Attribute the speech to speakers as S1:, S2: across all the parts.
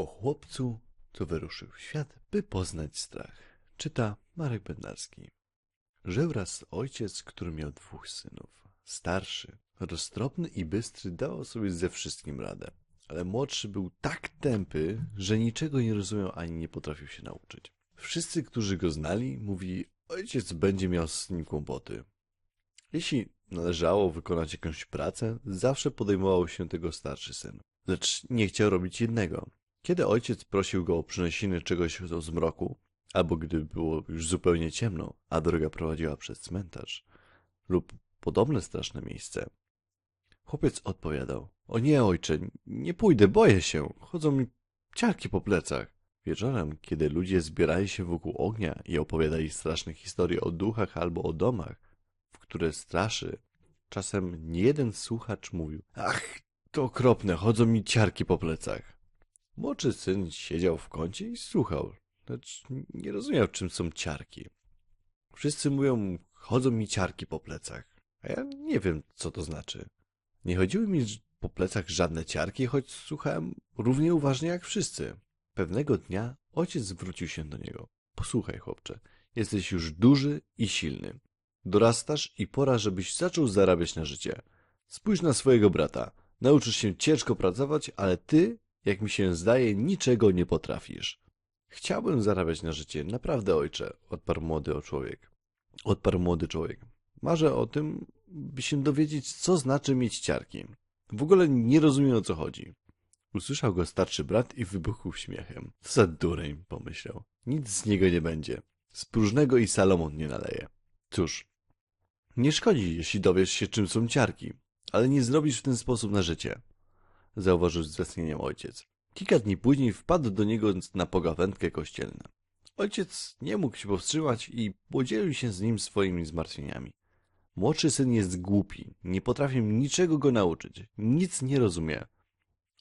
S1: O chłopcu, co wyruszył w świat, by poznać strach. Czyta Marek Bednarski. Żył raz ojciec, który miał dwóch synów. Starszy, roztropny i bystry dawał sobie ze wszystkim radę, ale młodszy był tak tępy, że niczego nie rozumiał ani nie potrafił się nauczyć. Wszyscy, którzy go znali, mówili, ojciec będzie miał z nim kłopoty. Jeśli należało wykonać jakąś pracę, zawsze podejmował się tego starszy syn. Lecz nie chciał robić jednego. Kiedy ojciec prosił go o przyniesienie czegoś do zmroku, albo gdy było już zupełnie ciemno, a droga prowadziła przez cmentarz, lub podobne straszne miejsce, chłopiec odpowiadał, o nie ojcze, nie pójdę, boję się, chodzą mi ciarki po plecach. Wieczorem, kiedy ludzie zbierali się wokół ognia i opowiadali straszne historie o duchach albo o domach, w które straszy, czasem niejeden słuchacz mówił, ach, to okropne, chodzą mi ciarki po plecach. Młodszy syn siedział w kącie i słuchał, lecz nie rozumiał, czym są ciarki. Wszyscy mówią, chodzą mi ciarki po plecach, a ja nie wiem, co to znaczy. Nie chodziły mi po plecach żadne ciarki, choć słuchałem równie uważnie jak wszyscy. Pewnego dnia ojciec zwrócił się do niego. Posłuchaj, chłopcze, jesteś już duży i silny. Dorastasz i pora, żebyś zaczął zarabiać na życie. Spójrz na swojego brata. Nauczysz się ciężko pracować, ale ty, jak mi się zdaje, niczego nie potrafisz. Chciałbym zarabiać na życie, naprawdę, ojcze, odparł młody człowiek. Odparł młody człowiek. Marzę o tym, by się dowiedzieć, co znaczy mieć ciarki. W ogóle nie rozumiem, o co chodzi. Usłyszał go starszy brat i wybuchł śmiechem. Co za dureń, pomyślał. Nic z niego nie będzie. Z próżnego i Salomon nie naleje. Cóż, nie szkodzi, jeśli dowiesz się, czym są ciarki, ale nie zrobisz w ten sposób na życie. Zauważył z westchnieniem ojciec. Kilka dni później wpadł do niego na pogawędkę kościelną. Ojciec nie mógł się powstrzymać i podzielił się z nim swoimi zmartwieniami. Młodszy syn jest głupi, nie potrafię niczego go nauczyć, nic nie rozumie.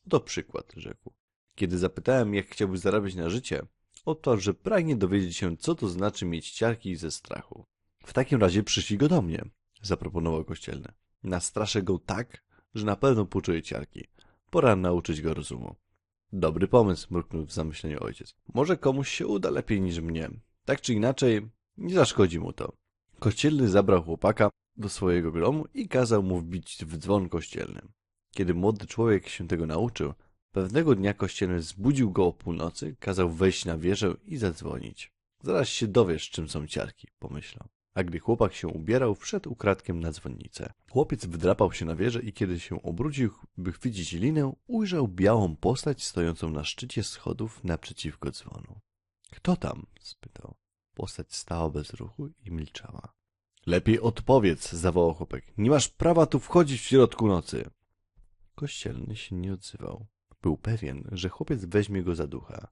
S1: Oto przykład, rzekł. Kiedy zapytałem, jak chciałby zarabiać na życie, odparł, że pragnie dowiedzieć się, co to znaczy mieć ciarki ze strachu. W takim razie przyszli go do mnie, zaproponował kościelny. Nastraszę go tak, że na pewno poczuje ciarki. Pora nauczyć go rozumu. Dobry pomysł, mruknął w zamyśleniu ojciec. Może komuś się uda lepiej niż mnie. Tak czy inaczej, nie zaszkodzi mu to. Kościelny zabrał chłopaka do swojego gromu i kazał mu wbić w dzwon kościelny. Kiedy młody człowiek się tego nauczył, pewnego dnia kościelny zbudził go o północy, kazał wejść na wieżę i zadzwonić. Zaraz się dowiesz, czym są ciarki, pomyślał. A gdy chłopak się ubierał, wszedł ukradkiem na dzwonnicę. Chłopiec wdrapał się na wieżę i kiedy się obrócił, by chwycić linę, ujrzał białą postać stojącą na szczycie schodów naprzeciwko dzwonu. Kto tam? spytał. Postać stała bez ruchu i milczała. Lepiej odpowiedz, zawołał chłopak. Nie masz prawa tu wchodzić w środku nocy. Kościelny się nie odzywał. Był pewien, że chłopiec weźmie go za ducha.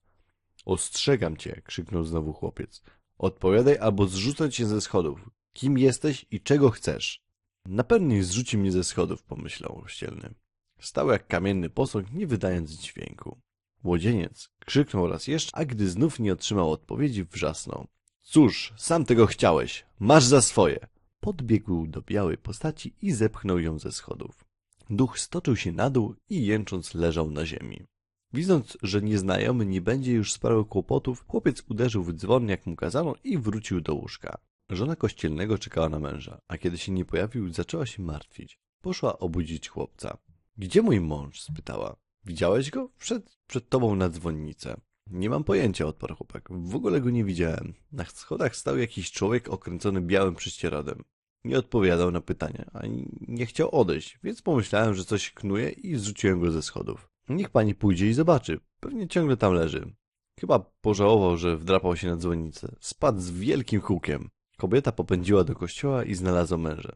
S1: Ostrzegam cię, krzyknął znowu chłopiec. Odpowiadaj albo zrzucę cię ze schodów. Kim jesteś i czego chcesz? Na pewno zrzuci mnie ze schodów, pomyślał kościelny. Stał jak kamienny posąg, nie wydając dźwięku. Młodzieniec krzyknął raz jeszcze, a gdy znów nie otrzymał odpowiedzi, wrzasnął. Cóż, sam tego chciałeś. Masz za swoje. Podbiegł do białej postaci i zepchnął ją ze schodów. Duch stoczył się na dół i jęcząc leżał na ziemi. Widząc, że nieznajomy nie będzie już sprawiał kłopotów, chłopiec uderzył w dzwon, jak mu kazano i wrócił do łóżka. Żona kościelnego czekała na męża, a kiedy się nie pojawił, zaczęła się martwić. Poszła obudzić chłopca. Gdzie mój mąż? spytała. Widziałeś go? Wszedł przed tobą na dzwonnicę. Nie mam pojęcia, odparł chłopak. W ogóle go nie widziałem. Na schodach stał jakiś człowiek okręcony białym prześcieradem. Nie odpowiadał na pytania, ani nie chciał odejść, więc pomyślałem, że coś knuje i zrzuciłem go ze schodów. Niech pani pójdzie i zobaczy. Pewnie ciągle tam leży. Chyba pożałował, że wdrapał się na dzwonnicę. Spadł z wielkim hukiem. Kobieta popędziła do kościoła i znalazła męża.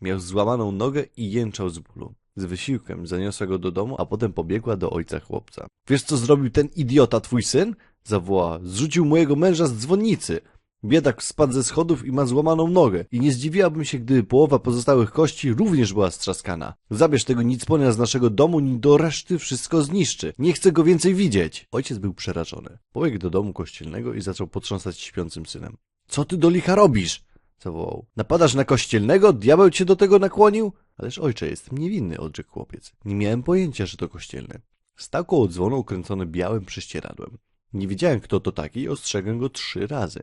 S1: Miał złamaną nogę i jęczał z bólu. Z wysiłkiem zaniosła go do domu, a potem pobiegła do ojca chłopca. Wiesz, co zrobił ten idiota, twój syn? Zawołała. Zrzucił mojego męża z dzwonnicy. Biedak spadł ze schodów i ma złamaną nogę. I nie zdziwiłabym się, gdyby połowa pozostałych kości również była strzaskana. Zabierz tego nicponia z naszego domu, nim do reszty wszystko zniszczy. Nie chcę go więcej widzieć. Ojciec był przerażony. Pobiegł do domu kościelnego i zaczął potrząsać śpiącym synem. Co ty do licha robisz? zawołał. Napadasz na kościelnego? Diabeł cię do tego nakłonił? Ależ ojcze, jestem niewinny, odrzekł chłopiec. Nie miałem pojęcia, że to kościelny. Stał koło dzwonu ukręcony białym prześcieradłem. Nie wiedziałem, kto to taki i ostrzegłem go trzy razy.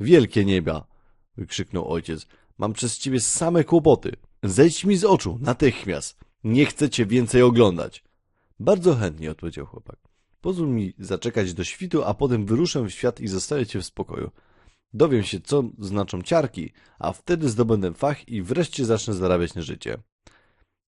S1: Wielkie nieba! wykrzyknął ojciec. Mam przez ciebie same kłopoty. Zejdź mi z oczu, natychmiast. Nie chcę cię więcej oglądać. Bardzo chętnie, odpowiedział chłopak. Pozwól mi zaczekać do świtu, a potem wyruszę w świat i zostawię cię w spokoju. Dowiem się, co znaczą ciarki, a wtedy zdobędę fach i wreszcie zacznę zarabiać na życie.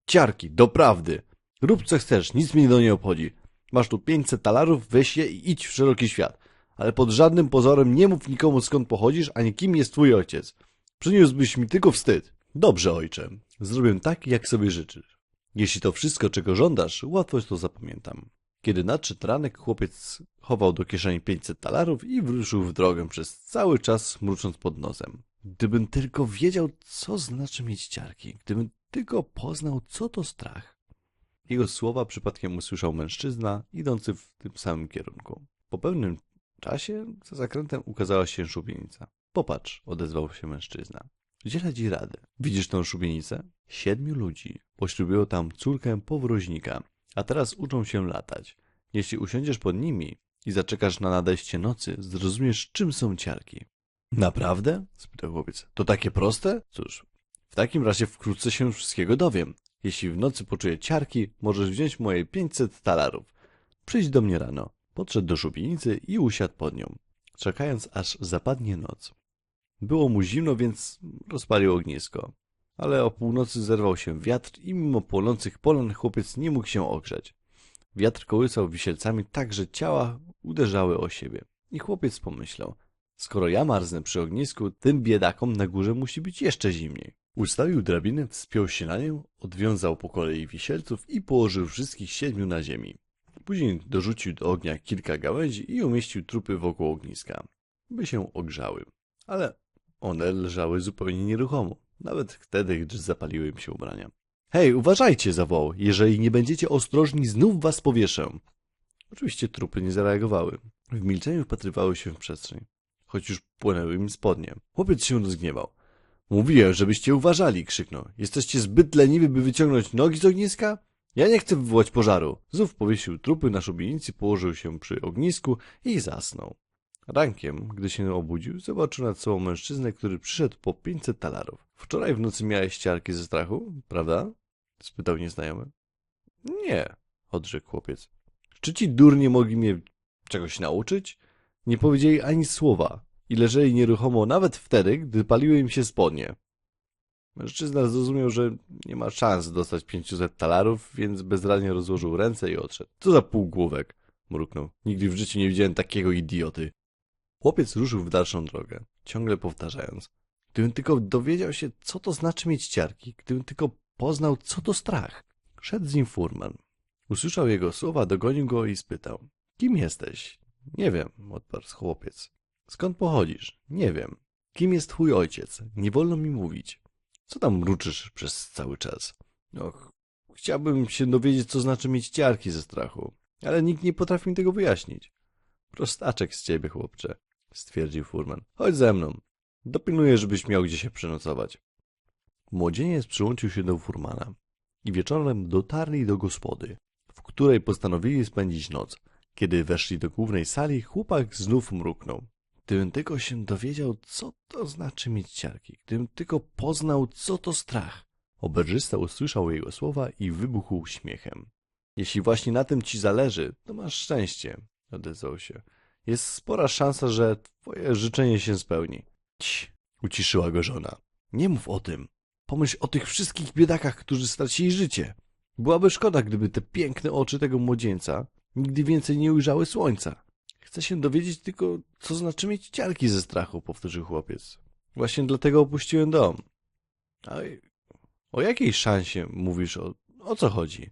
S1: Ciarki, doprawdy! Rób co chcesz, nic mnie do nie obchodzi. Masz tu 500 talarów, weź je i idź w szeroki świat. Ale pod żadnym pozorem nie mów nikomu skąd pochodzisz, ani kim jest twój ojciec. Przyniósłbyś mi tylko wstyd. Dobrze, ojcze. Zrobię tak, jak sobie życzysz. Jeśli to wszystko, czego żądasz, łatwo to zapamiętam. Kiedy nadszedł ranek, chłopiec chował do kieszeni 500 talarów i wyruszył w drogę przez cały czas mrucząc pod nosem. Gdybym tylko wiedział, co znaczy mieć ciarki, gdybym tylko poznał, co to strach. Jego słowa przypadkiem usłyszał mężczyzna, idący w tym samym kierunku. Po pewnym czasie za zakrętem ukazała się szubienica. Popatrz, odezwał się mężczyzna. Udziela ci radę. Widzisz tą szubienicę? Siedmiu ludzi poślubiło tam córkę powroźnika, a teraz uczą się latać. Jeśli usiądziesz pod nimi i zaczekasz na nadejście nocy, zrozumiesz, czym są ciarki. Naprawdę? spytał chłopiec. To takie proste? Cóż, w takim razie wkrótce się wszystkiego dowiem. Jeśli w nocy poczuję ciarki, możesz wziąć moje 500 talarów. Przyjdź do mnie rano. Podszedł do szubienicy i usiadł pod nią, czekając aż zapadnie noc. Było mu zimno, więc rozpalił ognisko. Ale o północy zerwał się wiatr i mimo płonących polan chłopiec nie mógł się ogrzać. Wiatr kołysał wisielcami tak, że ciała uderzały o siebie. I chłopiec pomyślał, skoro ja marznę przy ognisku, tym biedakom na górze musi być jeszcze zimniej. Ustawił drabinę, wspiął się na nią, odwiązał po kolei wisielców i położył wszystkich siedmiu na ziemi. Później dorzucił do ognia kilka gałęzi i umieścił trupy wokół ogniska, by się ogrzały. Ale one leżały zupełnie nieruchomo, nawet wtedy, gdy zapaliły im się ubrania. Hej, uważajcie, zawołał. Jeżeli nie będziecie ostrożni, znów was powieszę. Oczywiście trupy nie zareagowały. W milczeniu wpatrywały się w przestrzeń, choć już płynęły im spodnie. Chłopiec się rozgniewał. Mówiłem, żebyście uważali, krzyknął. Jesteście zbyt leniwi, by wyciągnąć nogi z ogniska? Ja nie chcę wywołać pożaru. Znów powiesił trupy na szubienicy, położył się przy ognisku i zasnął. Rankiem, gdy się obudził, zobaczył nad sobą mężczyznę, który przyszedł po 500 talarów. Wczoraj w nocy miałeś ciarki ze strachu, prawda? spytał nieznajomy. Nie, odrzekł chłopiec. Czy ci durnie mogli mnie czegoś nauczyć? Nie powiedzieli ani słowa i leżeli nieruchomo nawet wtedy, gdy paliły im się spodnie. Mężczyzna zrozumiał, że nie ma szans dostać 500 talarów, więc bezradnie rozłożył ręce i odszedł. Co za półgłówek, mruknął. Nigdy w życiu nie widziałem takiego idioty. Chłopiec ruszył w dalszą drogę, ciągle powtarzając. Gdybym tylko dowiedział się, co to znaczy mieć ciarki, gdybym tylko poznał, co to strach. Szedł z nim furman. Usłyszał jego słowa, dogonił go i spytał. Kim jesteś? Nie wiem, odparł chłopiec. Skąd pochodzisz? Nie wiem. Kim jest twój ojciec? Nie wolno mi mówić. Co tam mruczysz przez cały czas? Och, chciałbym się dowiedzieć, co znaczy mieć ciarki ze strachu, ale nikt nie potrafi mi tego wyjaśnić. Prostaczek z ciebie, chłopcze, stwierdził furman. Chodź ze mną. Dopilnuję, żebyś miał gdzie się przenocować. Młodzieniec przyłączył się do furmana i wieczorem dotarli do gospody, w której postanowili spędzić noc. Kiedy weszli do głównej sali, chłopak znów mruknął. Gdybym tylko się dowiedział, co to znaczy mieć ciarki, gdybym tylko poznał, co to strach. Oberżysta usłyszał jego słowa i wybuchł śmiechem. Jeśli właśnie na tym ci zależy, to masz szczęście, odezwał się. Jest spora szansa, że twoje życzenie się spełni. Cii, uciszyła go żona. Nie mów o tym. Pomyśl o tych wszystkich biedakach, którzy stracili życie. Byłaby szkoda, gdyby te piękne oczy tego młodzieńca nigdy więcej nie ujrzały słońca. Chcę się dowiedzieć tylko, co znaczy mieć ciarki ze strachu, powtórzył chłopiec. Właśnie dlatego opuściłem dom. A o jakiej szansie mówisz? O, o co chodzi?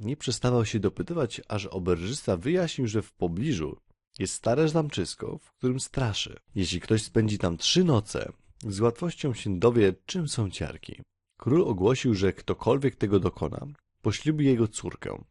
S1: Nie przestawał się dopytywać, aż oberżysta wyjaśnił, że w pobliżu jest stare zamczysko, w którym straszy. Jeśli ktoś spędzi tam trzy noce, z łatwością się dowie, czym są ciarki. Król ogłosił, że ktokolwiek tego dokona, poślubi jego córkę.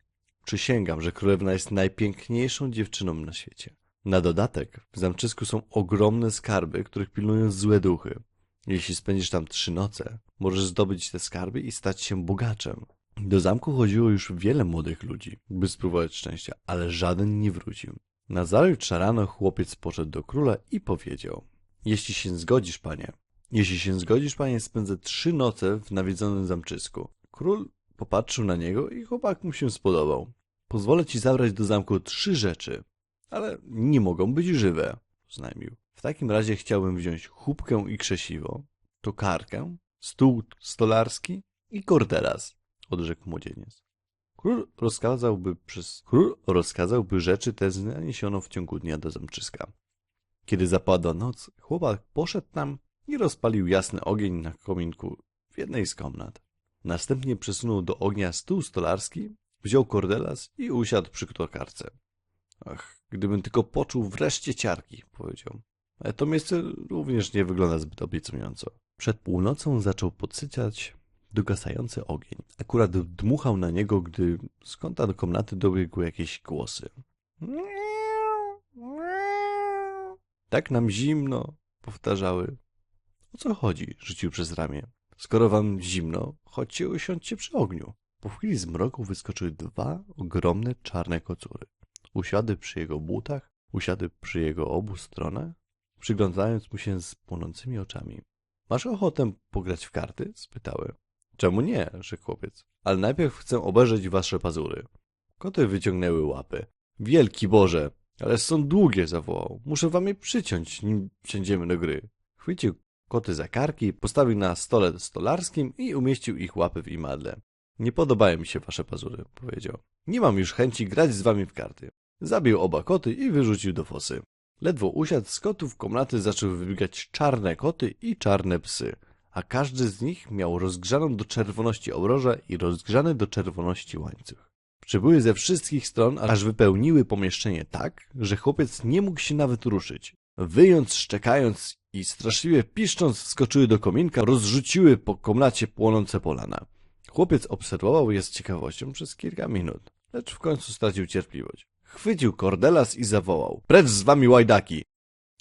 S1: Przysięgam, że królewna jest najpiękniejszą dziewczyną na świecie. Na dodatek w zamczysku są ogromne skarby, których pilnują złe duchy. Jeśli spędzisz tam trzy noce, możesz zdobyć te skarby i stać się bogaczem. Do zamku chodziło już wiele młodych ludzi, by spróbować szczęścia, ale żaden nie wrócił. Nazajutrz rano chłopiec poszedł do króla i powiedział: Jeśli się zgodzisz, panie, jeśli się zgodzisz, panie, spędzę trzy noce w nawiedzonym zamczysku. Król popatrzył na niego i chłopak mu się spodobał. Pozwolę ci zabrać do zamku trzy rzeczy, ale nie mogą być żywe, oznajmił. W takim razie chciałbym wziąć chubkę i krzesiwo, tokarkę, stół stolarski i korderas, odrzekł młodzieniec. Król rozkazałby przez król rozkazałby rzeczy te zaniesiono w ciągu dnia do zamczyska. Kiedy zapadła noc, chłopak poszedł tam i rozpalił jasny ogień na kominku w jednej z komnat. Następnie przesunął do ognia stół stolarski, wziął kordelas i usiadł przy tokarce. Ach, gdybym tylko poczuł wreszcie ciarki, powiedział. Ale to miejsce również nie wygląda zbyt obiecująco. Przed północą zaczął podsycać dogasający ogień. Akurat dmuchał na niego, gdy z kąta do komnaty dobiegły jakieś głosy. Tak nam zimno, powtarzały. O co chodzi? rzucił przez ramię. Skoro wam zimno, chodźcie usiądźcie przy ogniu. Po chwili zmroku wyskoczyły dwa ogromne czarne kocury. Usiadły przy jego butach, usiadły przy jego obu stronach, przyglądając mu się z płonącymi oczami. Masz ochotę pograć w karty? spytały. Czemu nie? rzekł chłopiec. Ale najpierw chcę obejrzeć wasze pazury. Koty wyciągnęły łapy. Wielki Boże! Ale są długie, zawołał. Muszę wam je przyciąć, nim wsiądziemy do gry. Chwycił koty za karki, postawił na stole stolarskim i umieścił ich łapy w imadle. Nie podobają mi się wasze pazury, powiedział. Nie mam już chęci grać z wami w karty. Zabił oba koty i wyrzucił do fosy. Ledwo usiadł z kotów komnaty zaczęły wybiegać czarne koty i czarne psy, a każdy z nich miał rozgrzaną do czerwoności obrożę i rozgrzany do czerwoności łańcuch. Przybyły ze wszystkich stron, aż wypełniły pomieszczenie tak, że chłopiec nie mógł się nawet ruszyć. Wyjąc, szczekając i straszliwie piszcząc wskoczyły do kominka, rozrzuciły po komnacie płonące polana. Chłopiec obserwował je z ciekawością przez kilka minut, lecz w końcu stracił cierpliwość. Chwycił kordelas i zawołał. Precz z wami łajdaki!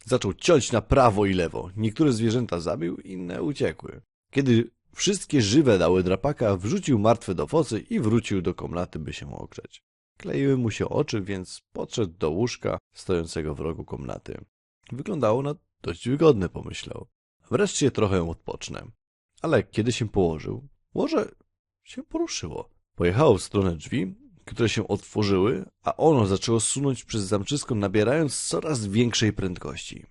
S1: Zaczął ciąć na prawo i lewo. Niektóre zwierzęta zabił, inne uciekły. Kiedy wszystkie żywe dały drapaka, wrzucił martwe do fosy i wrócił do komnaty, by się ogrzeć. Kleiły mu się oczy, więc podszedł do łóżka stojącego w rogu komnaty. Wyglądało na dość wygodne, pomyślał. Wreszcie trochę odpocznę. Ale kiedy się położył, łoże się poruszyło. Pojechało w stronę drzwi, które się otworzyły, a ono zaczęło sunąć przez zamczysko, nabierając coraz większej prędkości.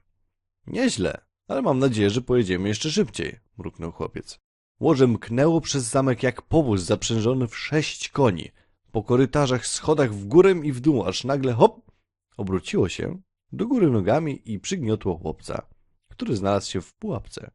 S1: Nieźle, ale mam nadzieję, że pojedziemy jeszcze szybciej, mruknął chłopiec. Łoże mknęło przez zamek jak powóz zaprzężony w sześć koni, po korytarzach, schodach w górę i w dół, aż nagle hop, obróciło się do góry nogami i przygniotło chłopca, który znalazł się w pułapce.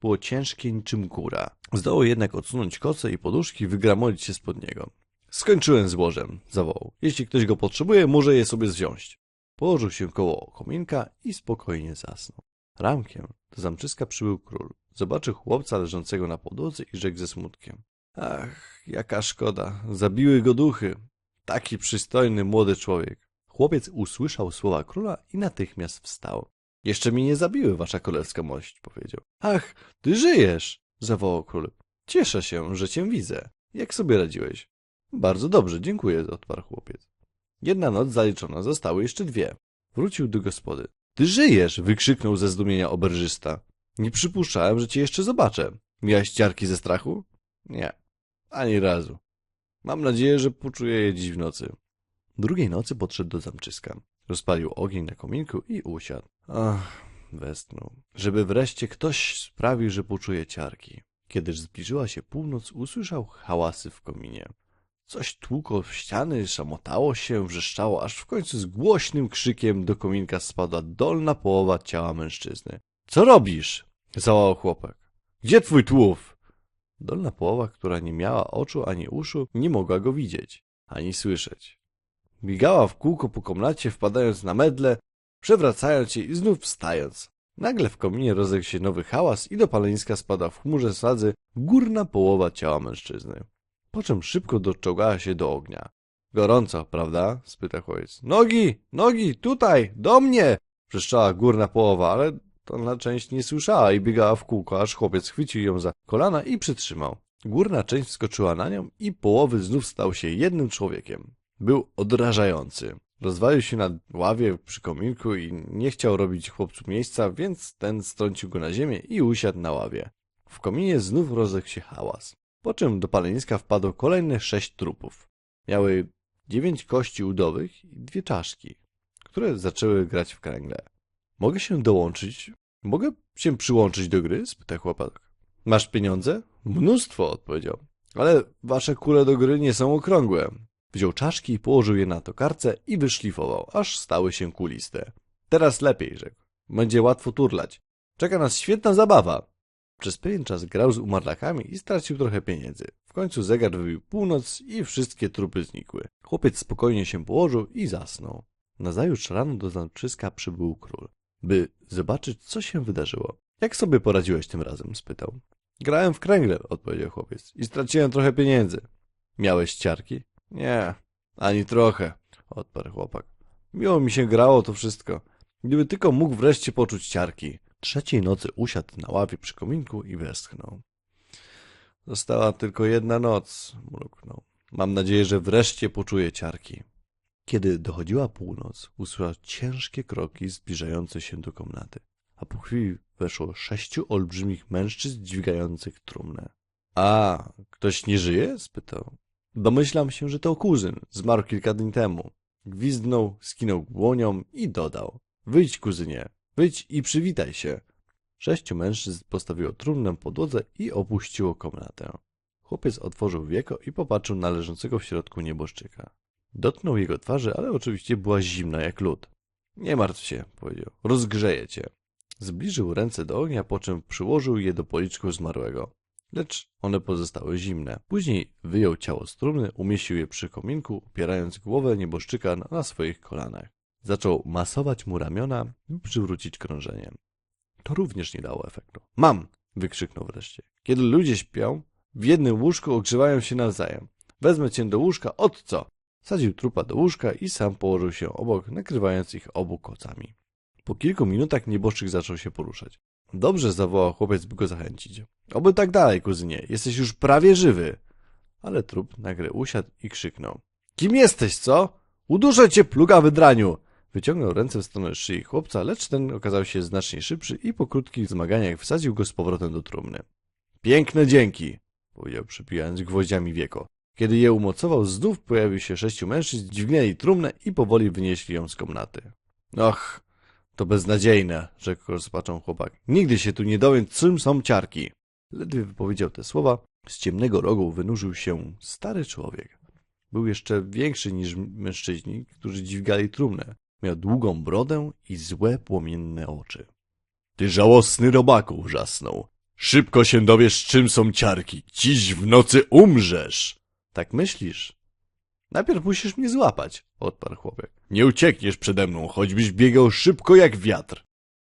S1: Było ciężkie niczym góra. Zdołał jednak odsunąć koce i poduszki wygramolić się spod niego. Skończyłem z łożem, zawołał. Jeśli ktoś go potrzebuje, może je sobie wziąć. Położył się koło kominka i spokojnie zasnął. Ramkiem do zamczyska przybył król. Zobaczył chłopca leżącego na podłodze i rzekł ze smutkiem. Ach, jaka szkoda. Zabiły go duchy. Taki przystojny młody człowiek. Chłopiec usłyszał słowa króla i natychmiast wstał. Jeszcze mnie nie zabiły, wasza królewska mość, powiedział. Ach, ty żyjesz, zawołał król. Cieszę się, że cię widzę. Jak sobie radziłeś? Bardzo dobrze, dziękuję, odparł chłopiec. Jedna noc zaliczona, zostały jeszcze dwie. Wrócił do gospody. Ty żyjesz! wykrzyknął ze zdumienia oberżysta. Nie przypuszczałem, że cię jeszcze zobaczę. Miałeś ciarki ze strachu? Nie, ani razu. Mam nadzieję, że poczuję je dziś w nocy. Drugiej nocy podszedł do zamczyska. Rozpalił ogień na kominku i usiadł. Ach, westchnął. Żeby wreszcie ktoś sprawił, że poczuje ciarki. Kiedyż zbliżyła się północ, usłyszał hałasy w kominie. Coś tłukło w ściany, szamotało się, wrzeszczało, aż w końcu z głośnym krzykiem do kominka spadła dolna połowa ciała mężczyzny. Co robisz? zawołał chłopak. Gdzie twój tłów? Dolna połowa, która nie miała oczu ani uszu, nie mogła go widzieć, ani słyszeć. Biegała w kółko po komnacie, wpadając na medle, przewracając się i znów wstając. Nagle w kominie rozległ się nowy hałas i do paleniska spadła w chmurze sadzy górna połowa ciała mężczyzny. Po czym szybko doczołgała się do ognia. Gorąco, prawda? spytał chłopiec. Nogi! Nogi! Tutaj! Do mnie! Wrzeszczała górna połowa, ale dolna część nie słyszała i biegała w kółko, aż chłopiec chwycił ją za kolana i przytrzymał. Górna część wskoczyła na nią i połowy znów stał się jednym człowiekiem. Był odrażający. Rozwalił się na ławie przy kominku i nie chciał robić chłopcu miejsca, więc ten strącił go na ziemię i usiadł na ławie. W kominie znów rozległ się hałas. Po czym do paleniska wpadło kolejne sześć trupów. Miały dziewięć kości udowych i dwie czaszki, które zaczęły grać w kręgle. Mogę się dołączyć? Mogę się przyłączyć do gry? spytał chłopak. Masz pieniądze? Mnóstwo, odpowiedział. Ale wasze kule do gry nie są okrągłe. Wziął czaszki, położył je na tokarce i wyszlifował, aż stały się kuliste. Teraz lepiej, rzekł. Będzie łatwo turlać. Czeka nas świetna zabawa. Przez pewien czas grał z umarlakami i stracił trochę pieniędzy. W końcu zegar wybił północ i wszystkie trupy znikły. Chłopiec spokojnie się położył i zasnął. Nazajutrz rano do zamczyska przybył król, by zobaczyć, co się wydarzyło. Jak sobie poradziłeś tym razem? spytał. Grałem w kręgle, odpowiedział chłopiec, i straciłem trochę pieniędzy. Miałeś ciarki? Nie, ani trochę, odparł chłopak. Miło mi się grało to wszystko. Gdyby tylko mógł wreszcie poczuć ciarki. Trzeciej nocy usiadł na ławie przy kominku i westchnął. Została tylko jedna noc, mruknął. Mam nadzieję, że wreszcie poczuję ciarki. Kiedy dochodziła północ, usłyszał ciężkie kroki zbliżające się do komnaty, a po chwili weszło sześciu olbrzymich mężczyzn dźwigających trumnę. A, ktoś nie żyje? spytał. Domyślam się, że to kuzyn, zmarł kilka dni temu. Gwizdnął, skinął dłonią i dodał. Wyjdź, kuzynie, wyjdź i przywitaj się. Sześciu mężczyzn postawiło trumnę podłodze i opuściło komnatę. Chłopiec otworzył wieko i popatrzył na leżącego w środku nieboszczyka. Dotknął jego twarzy, ale oczywiście była zimna jak lód. Nie martw się, powiedział. Rozgrzeję cię. Zbliżył ręce do ognia, po czym przyłożył je do policzków zmarłego. Lecz one pozostały zimne. Później wyjął ciało z trumny, umieścił je przy kominku, opierając głowę nieboszczyka na, swoich kolanach. Zaczął masować mu ramiona i przywrócić krążenie. To również nie dało efektu. Mam! wykrzyknął wreszcie. Kiedy ludzie śpią, w jednym łóżku ogrzewają się nawzajem. Wezmę cię do łóżka, od co? Sadził trupa do łóżka i sam położył się obok, nakrywając ich obu kocami. Po kilku minutach nieboszczyk zaczął się poruszać. Dobrze, zawołał chłopiec, by go zachęcić. Oby tak dalej, kuzynie, jesteś już prawie żywy. Ale trup nagle usiadł i krzyknął. Kim jesteś, co? Uduszę cię, pluga wydraniu! Wyciągnął ręce w stronę szyi chłopca, lecz ten okazał się znacznie szybszy i po krótkich zmaganiach wsadził go z powrotem do trumny. Piękne dzięki, powiedział przypijając gwoździami wieko. Kiedy je umocował, znów pojawił się sześciu mężczyzn, dźwignęli trumnę i powoli wynieśli ją z komnaty. Och, to beznadziejne, rzekł rozpaczą chłopak. Nigdy się tu nie dowiem, czym są ciarki. Ledwie wypowiedział te słowa, z ciemnego rogu wynurzył się stary człowiek. Był jeszcze większy niż mężczyźni, którzy dźwigali trumnę. Miał długą brodę i złe, płomienne oczy. Ty żałosny robaku, wrzasnął. Szybko się dowiesz, czym są ciarki. Dziś w nocy umrzesz. Tak myślisz? Najpierw musisz mnie złapać, odparł chłopiec. Nie uciekniesz przede mną, choćbyś biegał szybko jak wiatr.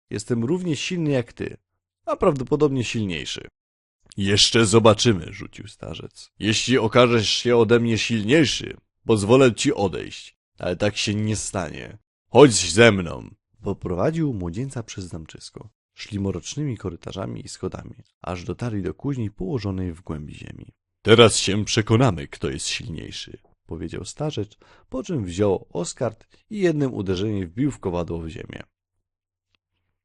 S1: Jestem równie silny jak ty, a prawdopodobnie silniejszy. Jeszcze zobaczymy, rzucił starzec. Jeśli okażesz się ode mnie silniejszy, pozwolę ci odejść, ale tak się nie stanie. Chodź ze mną. Poprowadził młodzieńca przez zamczysko. Szli mrocznymi korytarzami i schodami, aż dotarli do kuźni położonej w głębi ziemi. Teraz się przekonamy, kto jest silniejszy, powiedział starzec, po czym wziął oskard i jednym uderzeniem wbił w kowadło w ziemię.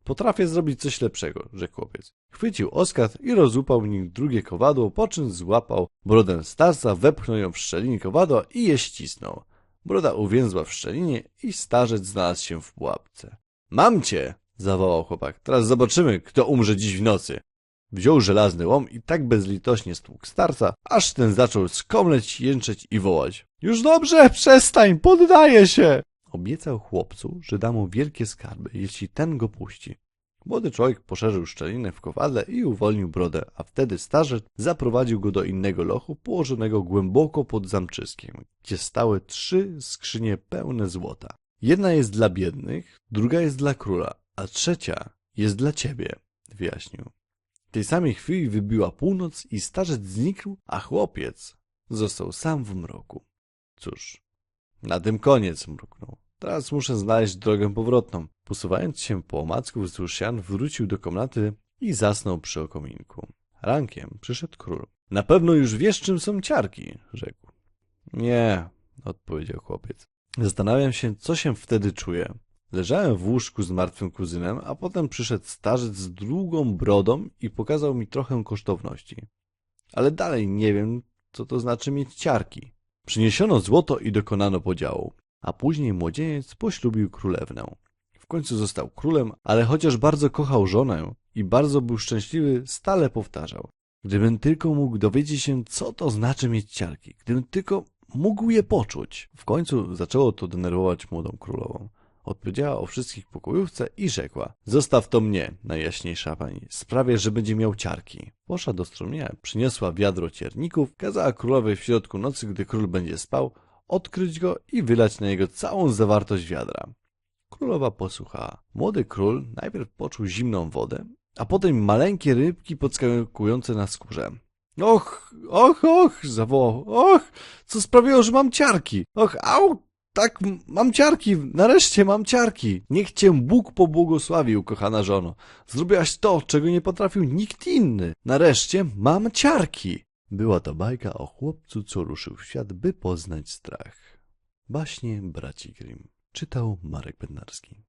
S1: Potrafię zrobić coś lepszego, rzekł chłopiec. Chwycił oskard i rozłupał nim drugie kowadło, po czym złapał brodę starca, wepchnął ją w szczelinie kowadła i je ścisnął. Broda uwięzła w szczelinie i starzec znalazł się w pułapce. Mam cię! zawołał chłopak. Teraz zobaczymy, kto umrze dziś w nocy. Wziął żelazny łom i tak bezlitośnie stłukł starca, aż ten zaczął skomleć, jęczeć i wołać. Już dobrze, przestań, poddaję się! Obiecał chłopcu, że da mu wielkie skarby, jeśli ten go puści. Młody człowiek poszerzył szczelinę w kowadle i uwolnił brodę, a wtedy starzec zaprowadził go do innego lochu położonego głęboko pod zamczyskiem, gdzie stały trzy skrzynie pełne złota. Jedna jest dla biednych, druga jest dla króla, a trzecia jest dla ciebie, wyjaśnił. W tej samej chwili wybiła północ i starzec znikł, a chłopiec został sam w mroku. Cóż, na tym koniec, mruknął. Teraz muszę znaleźć drogę powrotną. Posuwając się po omacku wzdłuż sian, wrócił do komnaty i zasnął przy okominku. Rankiem przyszedł król. Na pewno już wiesz, czym są ciarki, rzekł. Nie, odpowiedział chłopiec. Zastanawiam się, co się wtedy czuję. Leżałem w łóżku z martwym kuzynem, a potem przyszedł starzec z długą brodą i pokazał mi trochę kosztowności. Ale dalej nie wiem, co to znaczy mieć ciarki. Przyniesiono złoto i dokonano podziału, a później młodzieniec poślubił królewnę. W końcu został królem, ale chociaż bardzo kochał żonę i bardzo był szczęśliwy, stale powtarzał. Gdybym tylko mógł dowiedzieć się, co to znaczy mieć ciarki, gdybym tylko mógł je poczuć. W końcu zaczęło to denerwować młodą królową. Odpowiedziała o wszystkich pokojówce i rzekła: Zostaw to mnie, najjaśniejsza pani. Sprawię, że będzie miał ciarki. Poszła do strumienia, przyniosła wiadro cierników, kazała królowej w środku nocy, gdy król będzie spał, odkryć go i wylać na niego całą zawartość wiadra. Królowa posłuchała. Młody król najpierw poczuł zimną wodę, a potem maleńkie rybki podskakujące na skórze. Och, och, och, zawołał. Och, co sprawiło, że mam ciarki. Och, au, tak, mam ciarki, nareszcie mam ciarki. Niech cię Bóg pobłogosławił, kochana żono. Zrobiłaś to, czego nie potrafił nikt inny. Nareszcie mam ciarki. Była to bajka o chłopcu, co ruszył w świat, by poznać strach. Baśnie braci Grimm. Czytał Marek Bednarski.